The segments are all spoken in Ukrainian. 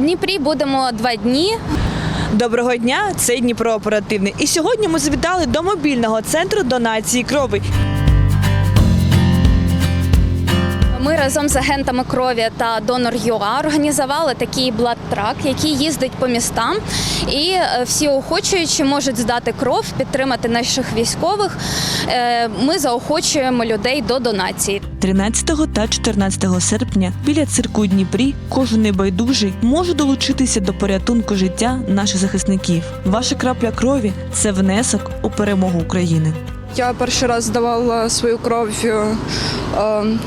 Дніпрі будемо два дні. Доброго дня, це Дніпро оперативний. І сьогодні ми завітали до мобільного центру донації крові. Ми разом з агентами крові та донор ЮА організували такий бладтрак, який їздить по містам, і е, всі охочуючі можуть здати кров, підтримати наших військових. Е, Ми заохочуємо людей до донації. 13 та 14 серпня біля цирку Дніпрі кожен небайдужий може долучитися до порятунку життя наших захисників. Ваша крапля крові це внесок у перемогу України. Я перший раз здавала свою кров е,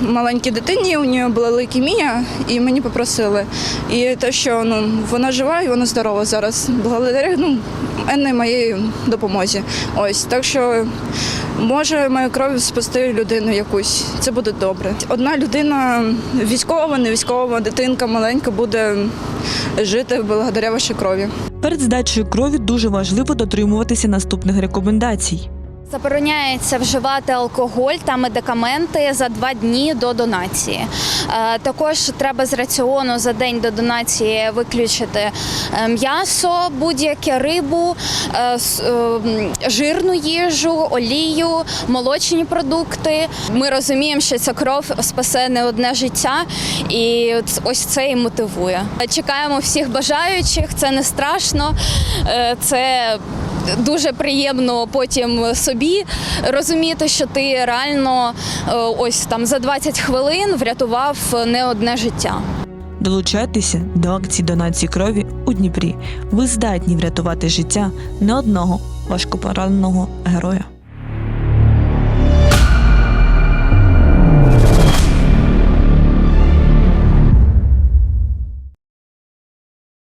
маленькій дитині, у неї була лейкемія, і мені попросили. І те, що ну, вона жива і вона здорова зараз, благодаря ну, моєї допомозі. Ось так що може мою кров спасти людину якусь. Це буде добре. Одна людина, військова, не військова, дитинка маленька, буде жити благодаря вашій крові. Перед здачею крові дуже важливо дотримуватися наступних рекомендацій. Забороняється вживати алкоголь та медикаменти за два дні до донації. Е, Також треба з раціону за день до донації виключити е, м'ясо, будь-яке рибу, е, жирну їжу, олію, молочні продукти. Ми розуміємо, що ця кров спасе не одне життя, і ось це і мотивує. Чекаємо всіх бажаючих. Це не страшно. Це дуже приємно потім собі розуміти, що ти реально е, ось там за 20 хвилин врятував не одне життя. Долучайтеся до акції донації крові у Дніпрі. Ви здатні врятувати життя не одного важкопораненого героя.